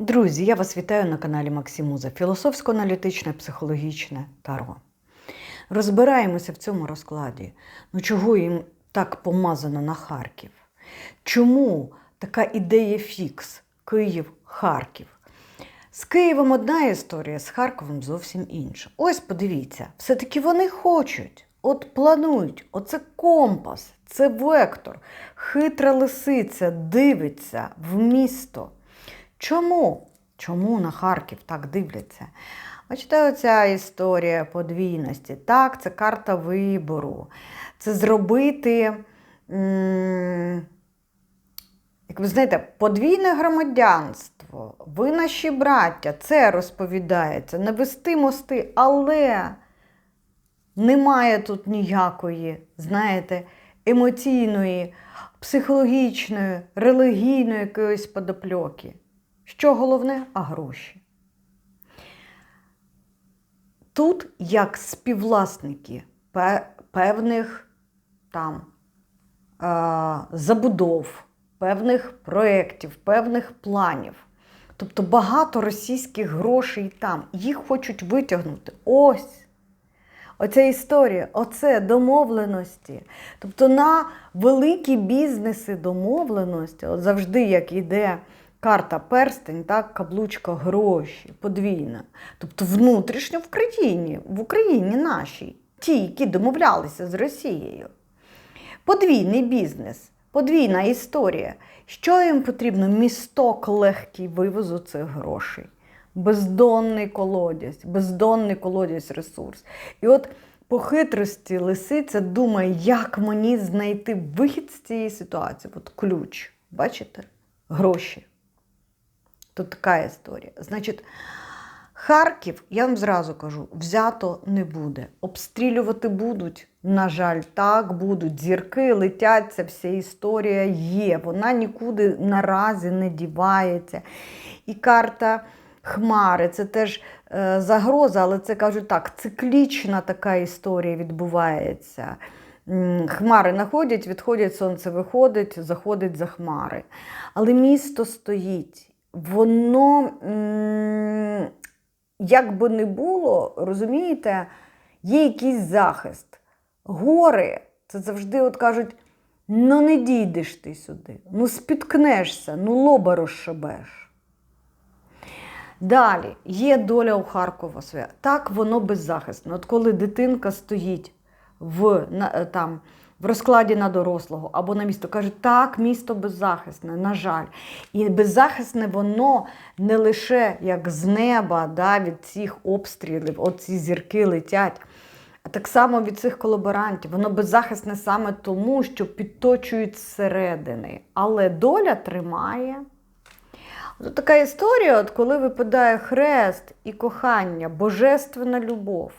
Друзі, я вас вітаю на каналі Максимуза Філософсько-аналітичне психологічне таро. Розбираємося в цьому розкладі. Ну чого їм так помазано на Харків? Чому така ідея фікс Київ-Харків? З Києвом одна історія, з Харковом зовсім інша. Ось подивіться, все-таки вони хочуть, от планують, оце компас, це вектор, хитра лисиця дивиться в місто. Чому? Чому на Харків так дивляться? Бачите, оця історія подвійності. Так, це карта вибору. Це зробити, як ви знаєте, подвійне громадянство. Ви наші браття, це розповідається, навести мости, але немає тут ніякої, знаєте, емоційної, психологічної, релігійної якоїсь подопльоки. Що головне? А гроші. Тут як співвласники певних там е- забудов, певних проєктів, певних планів. Тобто багато російських грошей там. Їх хочуть витягнути. Ось. Оця історія, оце домовленості. Тобто на великі бізнеси домовленості, от завжди як іде карта перстень, так, каблучка гроші, подвійна. Тобто внутрішньо в країні, в Україні нашій, ті, які домовлялися з Росією. Подвійний бізнес, подвійна історія. Що їм потрібно? Місток легкий вивозу цих грошей. Бездонний колодязь, бездонний колодязь ресурс. І от по хитрості лисиця думає, як мені знайти вихід з цієї ситуації. От ключ. Бачите? Гроші. Тут така історія. Значить, Харків, я вам зразу кажу, взято не буде. Обстрілювати будуть. На жаль, так будуть. Зірки летять, ця вся історія є. Вона нікуди наразі не дівається. І карта Хмари це теж е, загроза, але це кажуть так, циклічна така історія відбувається. Хмари находять, відходять, сонце виходить, заходить за хмари. Але місто стоїть. Воно, як би не було, розумієте, є якийсь захист. Гори це завжди от кажуть: ну не дійдеш ти сюди, ну спіткнешся, ну лоба розшибеш. Далі є доля у Харкова своя. Так, воно беззахисне. От коли дитинка стоїть в, на, е, там, в розкладі на дорослого або на місто, каже, так, місто беззахисне, на жаль. І беззахисне воно не лише як з неба да, від цих обстрілів, оці зірки летять. А так само від цих колаборантів. Воно беззахисне саме тому, що підточують зсередини. Але доля тримає. От така історія, от коли випадає хрест і кохання, божественна любов.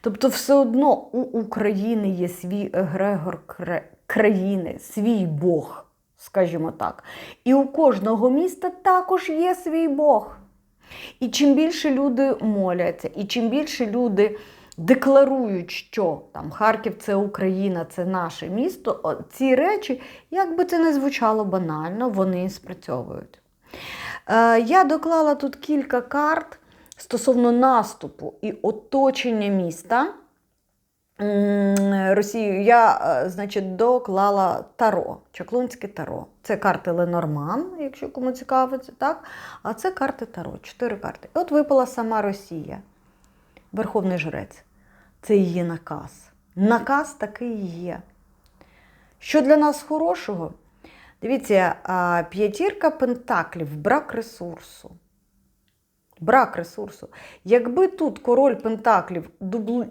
Тобто, все одно у України є свій егрегор країни, свій Бог, скажімо так. І у кожного міста також є свій Бог. І чим більше люди моляться, і чим більше люди декларують, що там Харків це Україна, це наше місто, ці речі, як би це не звучало банально, вони спрацьовують. Е, Я доклала тут кілька карт стосовно наступу і оточення міста. М, Росію я, е, значить, доклала таро, Чаклунське таро. Це карти Ленорман, якщо кому цікавиться, так? А це карти таро, чотири карти. І от випала сама Росія, Верховний Жрець. Це її наказ. Наказ такий є. Що для нас хорошого? Дивіться, п'ятірка пентаклів, брак ресурсу. Брак ресурсу. Якби тут король пентаклів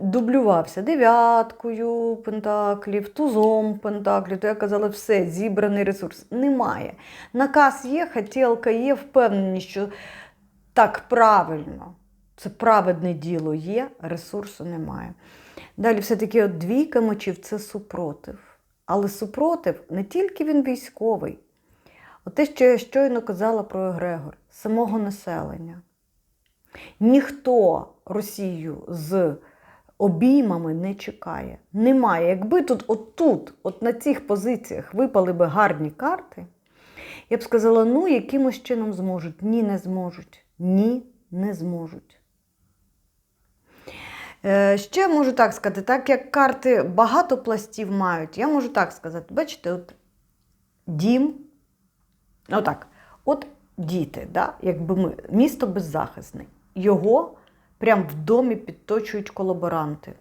дублювався дев'яткою пентаклів, тузом пентаклів, то я казала, все, зібраний ресурс. Немає. Наказ є, хотілка є, впевненість, що так правильно. Це праведне діло є, ресурсу немає. Далі все-таки от двійка мечів це супротив. Але супротив не тільки він військовий, от те, що я щойно казала про Егрегор, самого населення. Ніхто Росію з обіймами не чекає. Немає. Якби тут, отут, от на цих позиціях випали би гарні карти, Я б сказала, ну, якимось чином зможуть. Ні, не зможуть. Ні, не зможуть. Е, Ще можу так сказати, так як карти багато пластів мають, я можу так сказати, бачите, от дім, отак, от діти, да? якби ми, місто беззахисне, його прямо в домі підточують колаборанти.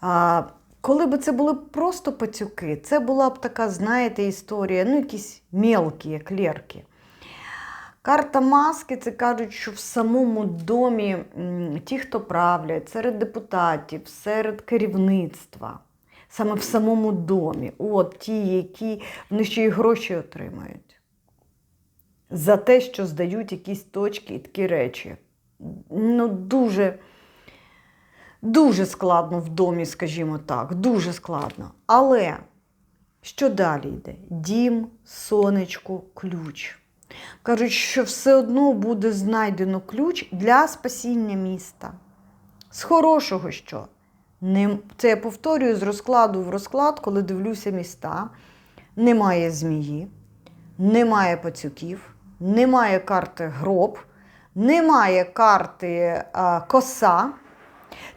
А, коли б це були просто пацюки, це була б така, знаєте, історія, ну, якісь мелкі, як лєрки. Карта маски це кажуть, що в самому домі ті, хто правлять, серед депутатів, серед керівництва, саме в самому домі, от ті, які вони ще й гроші отримають за те, що здають якісь точки і такі речі. Ну, дуже, дуже складно в домі, скажімо так, дуже складно. Але що далі йде? Дім, сонечко, ключ. Кажуть, що все одно буде знайдено ключ для спасіння міста. З хорошого що? Це я повторюю з розкладу в розклад, коли дивлюся міста. Немає змії, немає пацюків, немає карти гроб, немає карти а, коса.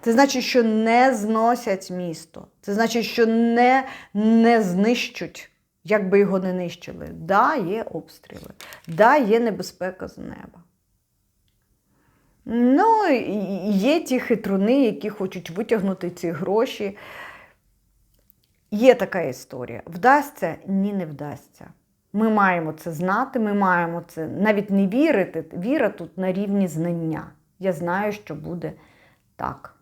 Це значить, що не зносять місто. Це значить, що не, не знищуть, як би його не нищили. Да, є обстріли, да, є небезпека з неба. Ну, є ті хитруни, які хочуть витягнути ці гроші. Є така історія. Вдасться? Ні, не вдасться. Ми маємо це знати, ми маємо це навіть не вірити. Віра тут на рівні знання. Я знаю, що буде так.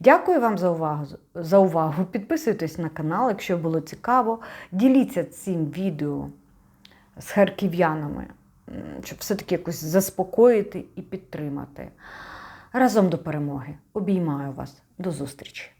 Дякую вам за увагу. за увагу. Підписуйтесь на канал, якщо було цікаво. Діліться цим відео з харків'янами, щоб все-таки якось заспокоїти і підтримати. Разом до перемоги. Обіймаю вас. До зустрічі!